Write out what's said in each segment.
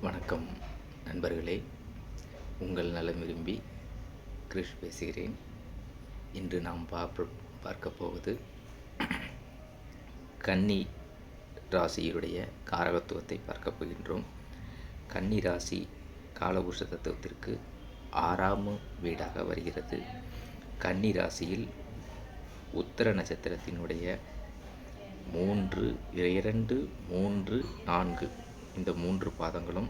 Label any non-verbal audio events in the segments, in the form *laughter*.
வணக்கம் நண்பர்களே. உங்கள் நலம் விரும்பி கிரிஷ் பேசுகிறேன். இன்று நாம் பார்ப்ப பார்க்க போவது *clears throat* கன்னி ராசியுடைய காரகத்துவத்தை பார்க்க போகின்றோம். கன்னி ராசி காலபுருஷ தத்துவத்திற்கு ஆறாம் வீடாக வருகிறது. கன்னி ராசியில் உத்தர நட்சத்திரத்தினுடைய மூன்று இரண்டு மூன்று நான்கு இந்த மூன்று பாதங்களும்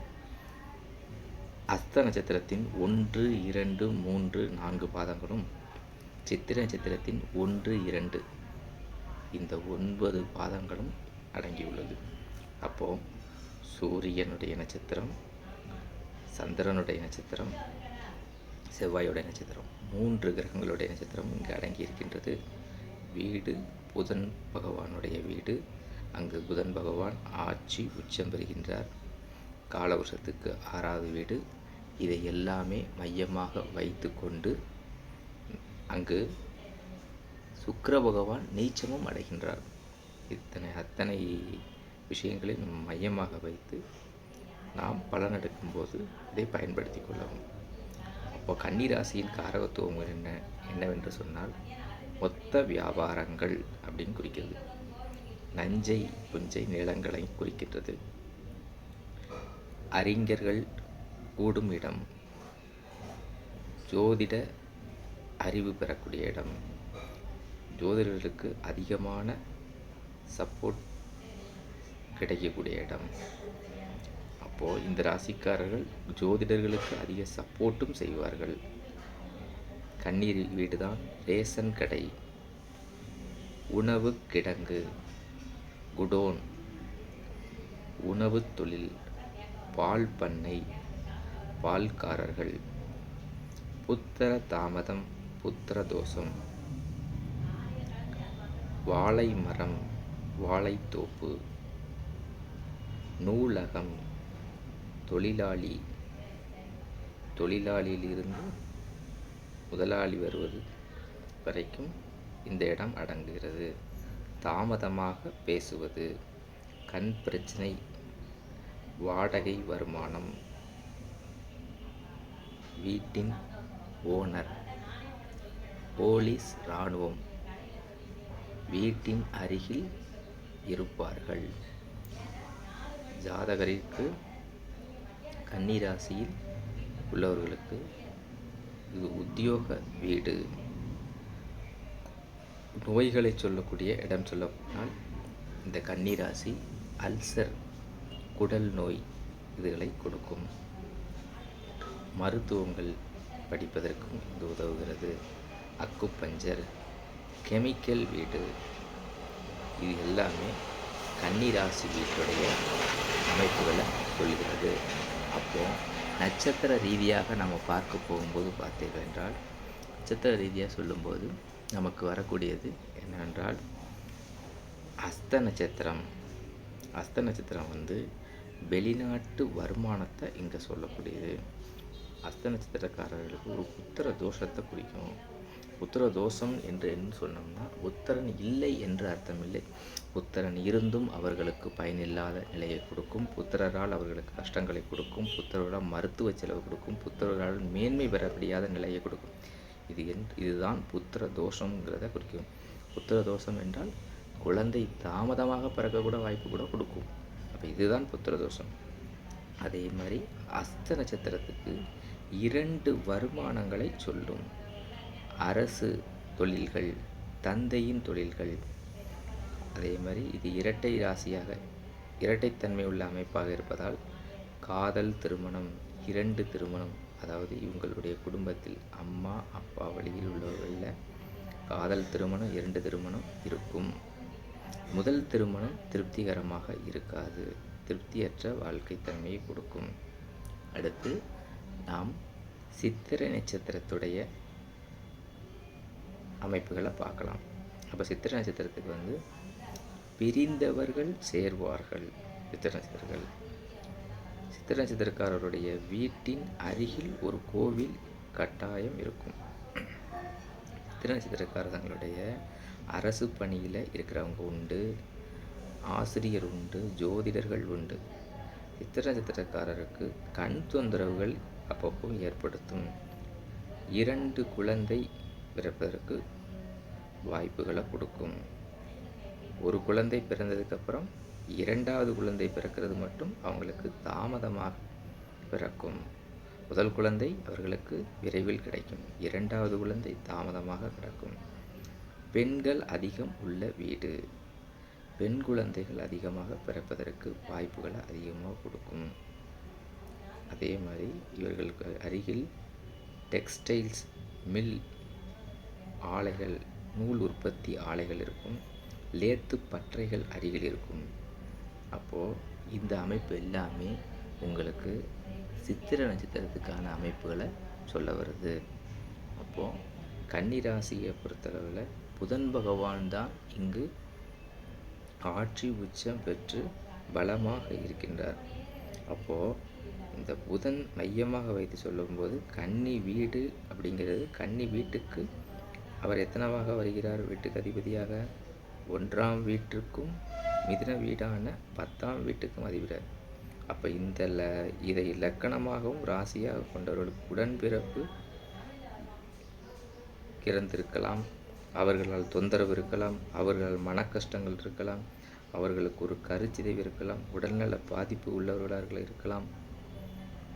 அஸ்த நட்சத்திரத்தின் ஒன்று இரண்டு மூன்று நான்கு பாதங்களும் சித்திர நட்சத்திரத்தின் ஒன்று இரண்டு. இந்த ஒன்பது பாதங்களும் அடங்கியுள்ளது. அப்போது சூரியனுடைய நட்சத்திரம் சந்திரனுடைய நட்சத்திரம் செவ்வாயுடைய நட்சத்திரம் மூன்று கிரகங்களுடைய நட்சத்திரம் இங்கு அடங்கி இருக்கின்றது வீடு புதன் பகவானுடைய வீடு அங்கு புதன் பகவான் ஆட்சி உச்சம் பெறுகின்றார். காலவருஷத்துக்கு ஆறாவது வீடு. இதை எல்லாமே மையமாக வைத்து கொண்டு அங்கு சுக்கர பகவான் நீச்சமும் அடைகின்றார். இத்தனை அத்தனை விஷயங்களை நம் மையமாக வைத்து நாம் பலனெடுக்கும்போது இதை பயன்படுத்தி கொள்ளவும். அப்போ கன்னிராசியின் காரகத்துவம் என்ன என்னவென்று சொன்னால் மொத்த வியாபாரங்கள் அப்படின்னு குறிக்கிறது. நஞ்சை புஞ்சை நிலங்களை குறிக்கின்றது. அறிஞர்கள் கூடும் இடம். ஜோதிட அறிவு பெறக்கூடிய இடம். ஜோதிடர்களுக்கு அதிகமான சப்போர்ட் கிடைக்கக்கூடிய இடம். அப்போது இந்த ராசிக்காரர்கள் ஜோதிடர்களுக்கு அதிக சப்போர்ட்டும் செய்வார்கள். கண்ணீர் வீடு தான் ரேஷன் கடை. உணவு கிடங்கு. குடோன். உணவு தொழில் பால் பண்ணை பால்காரர்கள் புத்திர தாமதம் புத்திர தோஷம் வாழை மரம் வாழைத்தோப்பு நூலகம் தொழிலாளி. தொழிலாளியிலிருந்து முதலாளி வருவது வரைக்கும் இந்த இடம் அடங்குகிறது. தாமதமாக பேசுவது. கண் பிரச்சனை. வாடகை வருமானம். வீட்டின் ஓனர். போலீஸ் இராணுவம். வீட்டின் அருகில் இருப்பார்கள். ஜாதகரிற்கு கன்னிராசியில் உள்ளவர்களுக்கு இது உத்தியோக வீடு. நோய்களை சொல்லக்கூடிய இடம் சொல்லப்போனால் இந்த கன்னிராசி அல்சர் குடல் நோய் இதுகளை கொடுக்கும். மருத்துவங்கள் படிப்பதற்கும் இது உதவுகிறது. அக்குப்பஞ்சர் கெமிக்கல் வீடு இது எல்லாமே கன்னிராசி வீட்டுடைய அமைப்புகளை சொல்கிறது. அப்போது நட்சத்திர ரீதியாக நம்ம பார்க்க போகும்போது பார்த்தீர்கள் என்றால் நட்சத்திர ரீதியாக சொல்லும்போது நமக்கு வரக்கூடியது என்னவென்றால் அஸ்த நட்சத்திரம். அஸ்த நட்சத்திரம் வந்து வெளிநாட்டு வருமானத்தை இங்கே சொல்லக்கூடியது. அஸ்த நட்சத்திரக்காரர்களுக்கு ஒரு புத்திர தோஷத்தை குறிக்கும். புத்திர தோஷம் என்று என்ன சொன்னோம்னா உத்தரன் இல்லை என்று அர்த்தமில்லை. புத்திரன் இருந்தும் அவர்களுக்கு பயனில்லாத நிலையை கொடுக்கும். புத்திரரால் அவர்களுக்கு கஷ்டங்களை கொடுக்கும். புத்திரரால் மருத்துவ செலவு கொடுக்கும். புத்திரரால் மேன்மை பெற முடியாத நிலையை கொடுக்கும். இது என் இதுதான் புத்திர தோஷங்கிறத குறிக்கும். புத்திர தோஷம் என்றால் குழந்தை தாமதமாக பிறக்கக்கூட வாய்ப்பு கூட கொடுக்கும். அப்போ இதுதான் புத்திர தோஷம். அதே மாதிரி அஸ்த நட்சத்திரத்துக்கு இரண்டு வருமானங்களை சொல்லும். அரசு தொழில்கள் தந்தையின் தொழில்கள். அதே மாதிரி இது இரட்டை ராசியாக இரட்டைத்தன்மை உள்ள அமைப்பாக இருப்பதால் காதல் திருமணம் இரண்டு திருமணம். அதாவது இவங்களுடைய குடும்பத்தில் அம்மா அப்பா வழியில் உள்ளவர்களில் காதல் திருமணம் இரண்டு திருமணம் இருக்கும். முதல் திருமணம் திருப்திகரமாக இருக்காது. திருப்தியற்ற வாழ்க்கை தன்மையை கொடுக்கும். அடுத்து நாம் சித்திரை நட்சத்திரத்துடைய அமைப்புகளை பார்க்கலாம். அப்போ சித்திரை நட்சத்திரத்துக்கு வந்து பிரிந்தவர்கள் சேர்வார்கள். சித்திரை நட்சத்திரங்கள். சித்திர நட்சத்திரக்காரருடைய வீட்டின் அருகில் ஒரு கோவில் கட்டாயம் இருக்கும். சித்திர நட்சத்திரக்காரர் தங்களுடைய அரசு பணியில் இருக்கிறவங்க உண்டு ஆசிரியர் உண்டு ஜோதிடர்கள் உண்டு. சித்திர நட்சத்திரக்காரருக்கு கண் தொந்தரவுகள் அப்பப்போ ஏற்படுத்தும். இரண்டு குழந்தை பிறப்பதற்கு வாய்ப்புகளை கொடுக்கும். ஒரு குழந்தை பிறந்ததுக்கப்புறம் இரண்டாவது குழந்தை பிறக்கிறது மட்டும் அவங்களுக்கு தாமதமாக பிறக்கும். முதல் குழந்தை அவர்களுக்கு விரைவில் கிடைக்கும். இரண்டாவது குழந்தை தாமதமாக கிடைக்கும் பெண்கள் அதிகம் உள்ள வீடு. பெண் குழந்தைகள் அதிகமாக பிறப்பதற்கு வாய்ப்புகளை அதிகமாக கொடுக்கும். அதே மாதிரி இவர்களுக்கு அருகில் டெக்ஸ்டைல்ஸ் மில் ஆலைகள் நூல் உற்பத்தி ஆலைகள் இருக்கும். லேத்து பற்றைகள் அருகில் இருக்கும். அப்போது இந்த அமைப்பு எல்லாமே உங்களுக்கு சித்திர நட்சத்திரத்துக்கான அமைப்புகளை சொல்ல வருது. அப்போது கன்னிராசியை பொறுத்தளவில் புதன் பகவான் தான் இங்கு ஆட்சி உச்சம் பெற்று பலமாக இருக்கின்றார். அப்போது இந்த புதன் மையமாக வைத்து சொல்லும்போது கன்னி வீடு அப்படிங்கிறது கன்னி வீட்டுக்கு அவர் எத்தனவாக வருகிறார்? வீட்டுக்கு அதிபதியாக ஒன்றாம் வீட்டிற்கும் மிதின வீடான பத்தாம் வீட்டுக்கும் அதிபர் அப்போ இந்த ல இதை இலக்கணமாகவும் ராசியாக கொண்டவர்களுக்கு உடன்பிறப்பு இறந்திருக்கலாம். அவர்களால் தொந்தரவு இருக்கலாம் அவர்களால் மன கஷ்டங்கள் இருக்கலாம் அவர்களுக்கு ஒரு கருச்சிதைவு இருக்கலாம் உடல்நல பாதிப்பு உள்ளவர்களாக இருக்கலாம்.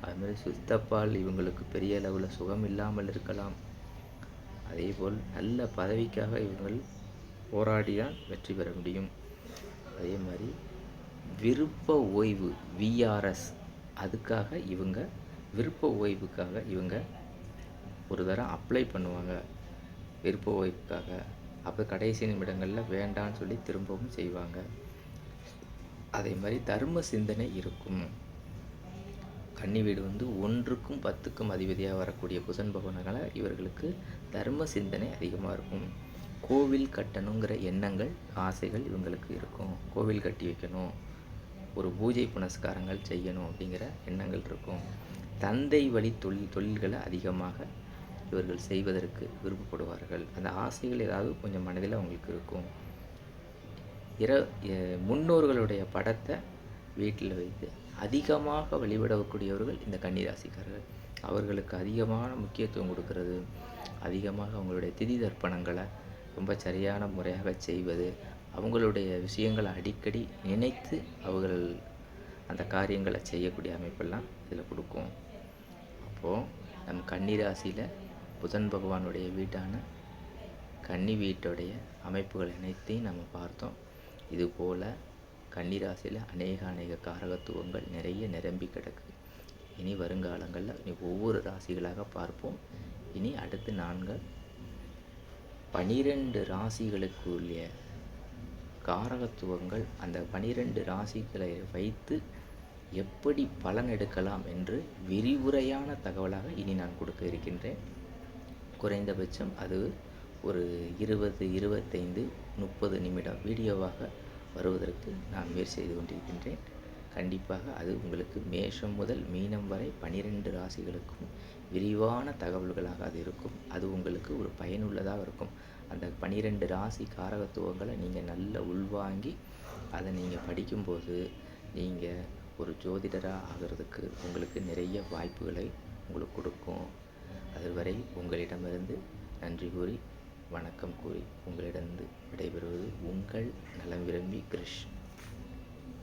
அதுமாதிரி சுத்தப்பால் இவங்களுக்கு பெரிய அளவில் சுகம் இல்லாமல் இருக்கலாம். அதேபோல் நல்ல பதவிக்காக இவங்கள் போராடிதான் வெற்றி பெற முடியும். அதே மாதிரி விருப்ப ஓய்வு விஆர்எஸ் அதுக்காக இவங்க விருப்ப ஓய்வுக்காக இவங்க ஒரு தரம் அப்ளை பண்ணுவாங்க. விருப்ப ஓய்வுக்காக. அப்போ கடைசி நிமிடங்களில் வேண்டான்னு சொல்லி திரும்பவும் செய்வாங்க. அதே மாதிரி தர்ம சிந்தனை இருக்கும். கன்னி வீடு வந்து ஒன்றுக்கும் பத்துக்கும் அதிபதியாக வரக்கூடிய புதன் பகவானால இவர்களுக்கு தர்ம சிந்தனை அதிகமாக இருக்கும். கோவில் கட்டணுங்கிற எண்ணங்கள் ஆசைகள் இவங்களுக்கு இருக்கும். கோவில் கட்டி வைக்கணும். ஒரு பூஜை புனஸ்காரங்கள் செய்யணும் அப்படிங்கிற எண்ணங்கள் இருக்கும். தந்தை வழி தொழில் தொழில்களை அதிகமாக இவர்கள் செய்வதற்கு விருப்பப்படுவார்கள். அந்த ஆசைகள் ஏதாவது கொஞ்சம் மனதில் அவங்களுக்கு இருக்கும். இர முன்னோர்களுடைய படத்தை வீட்டில் வைத்து அதிகமாக வழிபடக்கூடியவர்கள் இந்த கன்னிராசிக்காரர்கள். அவர்களுக்கு அதிகமான முக்கியத்துவம் கொடுக்கறது. அதிகமாக அவங்களுடைய திதி தர்ப்பணங்களை ரொம்ப சரியான முறையாக செய்வது அவங்களுடைய விஷயங்களை அடிக்கடி நினைத்து அவர்கள் அந்த காரியங்களை செய்யக்கூடிய அமைப்பெல்லாம் இதில் கொடுக்கும். அப்போது நம் கன்னிராசியில் புதன் பகவானுடைய வீட்டான கன்னி வீட்டுடைய அமைப்புகள் அனைத்தையும் நம்ம பார்த்தோம். இதுபோல் கன்னிராசியில் அநேக அநேக காரகத்துவங்கள் நிறைய நிரம்பி கிடக்கு. இனி வருங்காலங்களில் இனி ஒவ்வொரு ராசிகளாக பார்ப்போம். இனி அடுத்து நான்கு பனிரெண்டு ராசிகளுக்குரிய காரகத்துவங்கள் அந்த பனிரெண்டு ராசிகளை வைத்து எப்படி பலன் எடுக்கலாம் என்று விரிவுரையான தகவலாக இனி நான் கொடுக்க இருக்கின்றேன். குறைந்தபட்சம் அது ஒரு இருபது இருபத்தைந்து முப்பது நிமிடம் வீடியோவாக வருவதற்கு நான் முயற்சி செய்து கொண்டிருக்கின்றேன். கண்டிப்பாக அது உங்களுக்கு மேஷம் முதல் மீனம் வரை பனிரெண்டு ராசிகளுக்கும் விரிவான தகவல்களாக அது இருக்கும். அது உங்களுக்கு ஒரு பயனுள்ளதாக இருக்கும். அந்த பனிரெண்டு ராசி காரகத்துவங்களை நீங்கள் நல்ல உள்வாங்கி அதை நீங்கள் படிக்கும்போது நீங்கள் ஒரு ஜோதிடராக ஆகிறதுக்கு உங்களுக்கு நிறைய வாய்ப்புகளை உங்களுக்கு கொடுக்கும். அதுவரை உங்களிடமிருந்து நன்றி கூறி வணக்கம் கூறி உங்களிடமிருந்து விடைபெறுவது உங்கள் நலம் விரும்பி கிருஷ்.